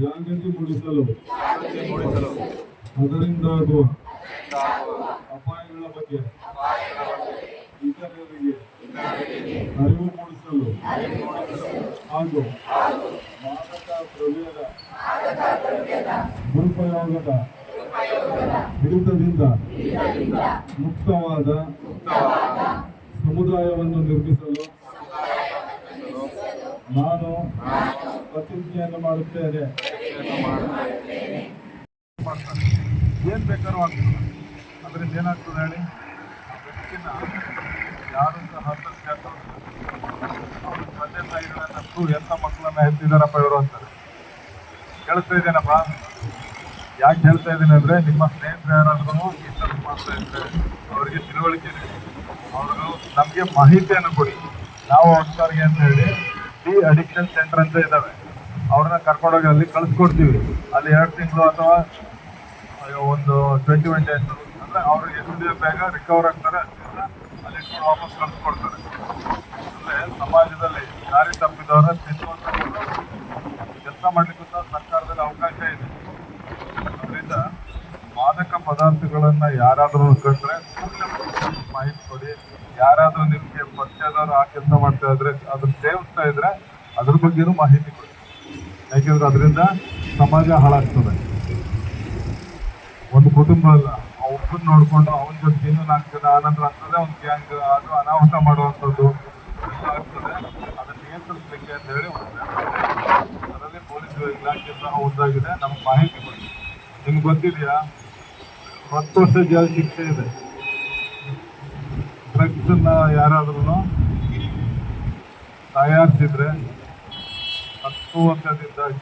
ಜಾಗೃತಿ ಮೂಡಿಸಲು. ಅದರಿಂದಾಗುವ ಅಪಾಯಗಳ ಬಗ್ಗೆ ಇತರರಿಗೆ ಅರಿವು ಮೂಡಿಸಲು ಹಾಗೂ ಮಾದಕ ದ್ರವ್ಯದ ದುರುಪಯೋಗದ ಹಿಡಿತದಿಂದ ಮುಕ್ತವಾದ ಸಮುದಾಯವನ್ನು ನಿರ್ಮಿಸಲು ನಾನು ಪ್ರತಿಜ್ಞೆಯನ್ನು ಮಾಡುತ್ತೇನೆ. ಪ್ರಯತ್ನ ಏನು ಬೇಕಾದ್ರೂ ಆಗ್ತದೆ ಅದರಿಂದ ಏನಾಗ್ತದೆ ಹೇಳಿ? ಆ ವ್ಯಕ್ತಿನ ಯಾರು ಸಹ ಹತ್ತಿರ ಅವ್ರ ತಂದೆ ತಾಯಿಗಳನ್ನ ಎಂಥ ಮಕ್ಕಳನ್ನ ಹೆತ್ತಿದಾರಪ್ಪ ಇವರು ಅಂತಾರೆ. ಕೇಳಿಸ್ತಾ ಇದ್ದೇನಪ್ಪ? ಯಾಕೆ ಹೇಳ್ತಾ ಇದ್ದೀನಿ ಅಂದ್ರೆ ನಿಮ್ಮ ಸ್ನೇಹಿತರು ಯಾರಾದ್ರೂ ಈ ಥರ ಮಾಡ್ತಾ ಇದ್ದಾರೆ ಅವರಿಗೆ ತಿಳುವಳಿಕೆ ಅವರು ನಮಗೆ ಮಾಹಿತಿಯನ್ನು ಕೊಡಿ. ನಾವು ಅವ್ರಿಗೆ ಅಂತ ಹೇಳಿ ಡಿ ಅಡಿಕ್ಷನ್ ಸೆಂಟರ್ ಅಂತ ಇದ್ದಾವೆ ಅವ್ರನ್ನ ಕರ್ಕೊಂಡೋಗಿ ಅಲ್ಲಿ ಕಳಿಸ್ಕೊಡ್ತೀವಿ. ಅಲ್ಲಿ ಎರಡು ತಿಂಗಳು ಅಥವಾ ಒಂದು ಟ್ವೆಂಟಿ ಒನ್ ಡೇಸ್ ಅಂದರೆ ಅವರು ಎಷ್ಟು ಬೇಗ ರಿಕವರ್ ಆಗ್ತಾರೆ ಅಷ್ಟಿಂದ ಅಲ್ಲಿ ಇಟ್ಕೊಂಡು ವಾಪಸ್ ಕಳಿಸ್ಕೊಡ್ತಾರೆ. ಅಂದರೆ ಸಮಾಜದಲ್ಲಿ ದಾರಿ ತಪ್ಪಿದವರ ತಿನ್ನುವಂಥ ಕೆಲಸ ಮಾಡಲಿಕ್ಕೂ ಸಹ ಸರ್ಕಾರದಲ್ಲಿ ಅವಕಾಶ ಇದೆ. ಅದರಿಂದ ಮಾದಕ ಪದಾರ್ಥಗಳನ್ನು ಯಾರಾದರೂ ಕಂಡ್ರೆ ಮಾಹಿತಿ ಕೊಡಿ. ಯಾರಾದರೂ ನಿಮಗೆ ಪರಿಚಯದವರು ಆ ಕೆಲಸ ಮಾಡ್ತಾ ಇದ್ರೆ ಅದನ್ನು ಸೇವಿಸ್ತಾ ಇದ್ರೆ ಅದ್ರ ಬಗ್ಗೆನೂ ಮಾಹಿತಿ ಕೊಡಿ. ಯಾಕೆಂದ್ರೆ ಅದರಿಂದ ಸಮಾಜ ಹಾಳಾಗ್ತದೆ. ಒಂದು ಕುಟುಂಬ ಅಲ್ಲ, ಆ ನೋಡಿಕೊಂಡು ಅವನ ಜೊತೆ ಇನ್ನೊಂದು ಆಗ್ತದೆ ಆನಂತರ ಆಗ್ತದೆ ಒಂದು ಗ್ಯಾಂಗ್ ಅದು ಅನಾಹುತ ಮಾಡುವಂಥದ್ದು ಆಗ್ತದೆ. ಅದನ್ನ ನಿಯಂತ್ರಿಸಲಿಕ್ಕೆ ಅಂತ ಹೇಳಿ ಅದರಲ್ಲಿ ಪೊಲೀಸ್ ಇಲಾಖೆ ಸಹ ಒಂದಾಗಿದೆ, ನಮ್ಗೆ ಮಾಹಿತಿ ಕೊಡಿ. ನಿಮ್ಗೆ ಗೊತ್ತಿದೆಯಾ? ಹತ್ತು ವರ್ಷ ಜೈಲು ಶಿಕ್ಷೆ ಇದೆ. ಡ್ರಗ್ಸ್ ಯಾರಾದ್ರೂ ತಯಾರಿಸಿದ್ರೆ a sua verdade.